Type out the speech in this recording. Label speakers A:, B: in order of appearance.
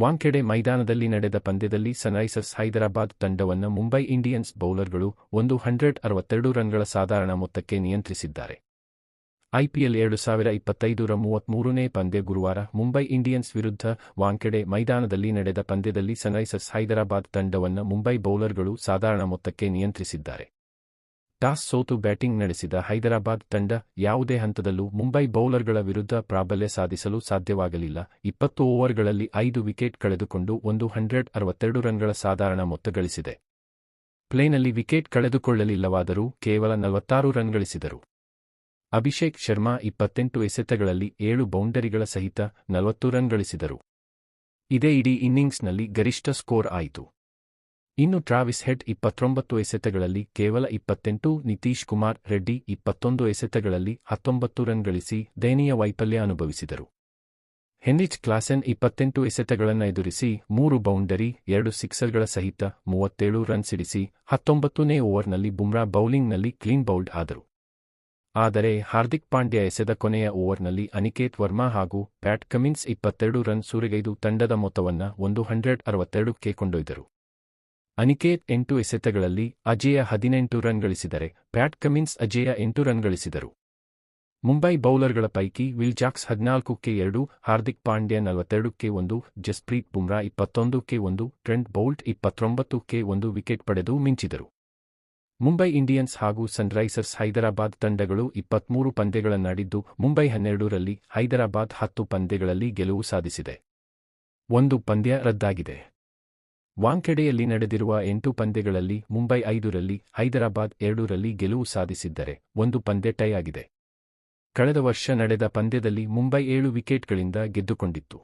A: ವಾಂಖೆಡೆ ಮೈದಾನದಲ್ಲಿ ನಡೆದ ಪಂದ್ಯದಲ್ಲಿ ಸನ್ರೈಸರ್ಸ್ ಹೈದರಾಬಾದ್ ತಂಡವನ್ನು ಮುಂಬೈ ಇಂಡಿಯನ್ಸ್ ಬೌಲರ್ಗಳು ಒಂದು ಹಂಡ್ರೆಡ್ ಅರವತ್ತೆರಡು ರನ್ಗಳ ಸಾಧಾರಣ ಮೊತ್ತಕ್ಕೆ ನಿಯಂತ್ರಿಸಿದ್ದಾರೆ. ಐಪಿಎಲ್ ಎರಡು ಸಾವಿರ ಇಪ್ಪತ್ತೈದರ ಮೂವತ್ಮೂರನೇ ಪಂದ್ಯ ಗುರುವಾರ ಮುಂಬೈ ಇಂಡಿಯನ್ಸ್ ವಿರುದ್ಧ ವಾಂಖೆಡೆ ಮೈದಾನದಲ್ಲಿ ನಡೆದ ಪಂದ್ಯದಲ್ಲಿ ಸನ್ರೈಸರ್ಸ್ ಹೈದರಾಬಾದ್ ತಂಡವನ್ನು ಮುಂಬೈ ಬೌಲರ್ಗಳು ಸಾಧಾರಣ ಮೊತ್ತಕ್ಕೆ ನಿಯಂತ್ರಿಸಿದ್ದಾರೆ. ಟಾಸ್ ಸೋತು ಬ್ಯಾಟಿಂಗ್ ನಡೆಸಿದ ಹೈದರಾಬಾದ್ ತಂಡ ಯಾವುದೇ ಹಂತದಲ್ಲೂ ಮುಂಬೈ ಬೌಲರ್ಗಳ ವಿರುದ್ಧ ಪ್ರಾಬಲ್ಯ ಸಾಧಿಸಲು ಸಾಧ್ಯವಾಗಲಿಲ್ಲ. ಇಪ್ಪತ್ತು ಓವರ್ಗಳಲ್ಲಿ ಐದು ವಿಕೆಟ್ ಕಳೆದುಕೊಂಡು ಒಂದು ಹಂಡ್ರೆಡ್ ಅರವತ್ತೆರಡು ರನ್ಗಳ ಸಾಧಾರಣ ಮೊತ್ತ ಗಳಿಸಿದೆ. ಪ್ಲೇನಲ್ಲಿ ವಿಕೆಟ್ ಕಳೆದುಕೊಳ್ಳಲಿಲ್ಲವಾದರೂ ಕೇವಲ ನಲವತ್ತಾರು ರನ್ ಗಳಿಸಿದರು. ಅಭಿಷೇಕ್ ಶರ್ಮಾ ಇಪ್ಪತ್ತೆಂಟು ಎಸೆತಗಳಲ್ಲಿ ಏಳು ಬೌಂಡರಿಗಳ ಸಹಿತ ನಲವತ್ತು ರನ್ ಗಳಿಸಿದರು. ಇದೇ ಇಡೀ ಇನ್ನಿಂಗ್ಸ್ನಲ್ಲಿ ಗರಿಷ್ಠ ಸ್ಕೋರ್ ಆಯಿತು. ಇನ್ನು ಟ್ರಾವಿಸ್ ಹೆಡ್ ಇಪ್ಪತ್ತೊಂಬತ್ತು ಎಸೆತಗಳಲ್ಲಿ ಕೇವಲ ಇಪ್ಪತ್ತೆಂಟು, ನಿತೀಶ್ ಕುಮಾರ್ ರೆಡ್ಡಿ ಇಪ್ಪತ್ತೊಂದು ಎಸೆತಗಳಲ್ಲಿ ಹತ್ತೊಂಬತ್ತು ರನ್ ಗಳಿಸಿ ದಯನೀಯ ವೈಫಲ್ಯ ಅನುಭವಿಸಿದರು. ಹೆನ್ರಿಚ್ ಕ್ಲಾಸೆನ್ ಇಪ್ಪತ್ತೆಂಟು ಎಸೆತಗಳನ್ನು ಎದುರಿಸಿ ಮೂರು ಬೌಂಡರಿ, ಎರಡು ಸಿಕ್ಸರ್ಗಳ ಸಹಿತ ಮೂವತ್ತೇಳು ರನ್ ಸಿಡಿಸಿ ಹತ್ತೊಂಬತ್ತನೇ ಓವರ್ನಲ್ಲಿ ಬುಮ್ರಾ ಬೌಲಿಂಗ್ನಲ್ಲಿ ಕ್ಲೀನ್ ಬೌಲ್ಡ್ ಆದರು. ಆದರೆ ಹಾರ್ದಿಕ್ ಪಾಂಡ್ಯ ಎಸೆದ ಕೊನೆಯ ಓವರ್ನಲ್ಲಿ ಅನಿಕೇತ್ ವರ್ಮಾ ಹಾಗೂ ಪ್ಯಾಟ್ ಕಮಿನ್ಸ್ ಇಪ್ಪತ್ತೆರಡು ರನ್ ಸೂರೆಗೈದು ತಂಡದ ಮೊತ್ತವನ್ನು ಒಂದು ಹಂಡ್ರೆಡ್ ಅರವತ್ತೆರಡಕ್ಕೆ ಕೊಂಡೊಯ್ದರು. ಅನಿಕೇತ್ ಎಂಟು ಎಸೆತಗಳಲ್ಲಿ ಅಜೇಯ ಹದಿನೆಂಟು ರನ್ ಗಳಿಸಿದರೆ ಪ್ಯಾಟ್ ಕಮಿನ್ಸ್ ಅಜೇಯ ಎಂಟು ರನ್ ಗಳಿಸಿದರು. ಮುಂಬೈ ಬೌಲರ್ಗಳ ಪೈಕಿ ವಿಲ್ ಜಾಕ್ಸ್ ಹದಿನಾಲ್ಕಕ್ಕೆ ಎರಡು, ಹಾರ್ದಿಕ್ ಪಾಂಡ್ಯ ನಲವತ್ತೆರಡಕ್ಕೆ ಒಂದು, ಜಸ್ಪ್ರೀತ್ ಬುಮ್ರಾ ಇಪ್ಪತ್ತೊಂದಕ್ಕೆ ಒಂದು, ಟ್ರೆಂಟ್ ಬೌಲ್ಟ್ ಇಪ್ಪತ್ತೊಂಬತ್ತಕ್ಕೆ ಒಂದು ವಿಕೆಟ್ ಪಡೆದು ಮಿಂಚಿದರು. ಮುಂಬೈ ಇಂಡಿಯನ್ಸ್ ಹಾಗೂ ಸನ್ರೈಸರ್ಸ್ ಹೈದರಾಬಾದ್ ತಂಡಗಳು ಇಪ್ಪತ್ಮೂರು ಪಂದ್ಯಗಳನ್ನಾಡಿದ್ದು ಮುಂಬೈ ಹನ್ನೆರಡರಲ್ಲಿ ಹೈದರಾಬಾದ್ ಹತ್ತು ಪಂದ್ಯಗಳಲ್ಲಿ ಗೆಲುವು ಸಾಧಿಸಿದೆ. ಒಂದು ಪಂದ್ಯ ರದ್ದಾಗಿದೆ. ವಾಂಖೆಡೆಯಲ್ಲಿ ನಡೆದಿರುವ ಎಂಟು ಪಂದ್ಯಗಳಲ್ಲಿ ಮುಂಬೈ ಐದರಲ್ಲಿ, ಹೈದರಾಬಾದ್ ಎರಡರಲ್ಲಿ ಗೆಲುವು ಸಾಧಿಸಿದ್ದರೆ ಒಂದು ಪಂದ್ಯ ಟೈ ಆಗಿದೆ ಕಳೆದ ವರ್ಷ ನಡೆದ ಪಂದ್ಯದಲ್ಲಿ ಮುಂಬೈ ಏಳು ವಿಕೆಟ್ಗಳಿಂದ ಗೆದ್ದುಕೊಂಡಿತ್ತು.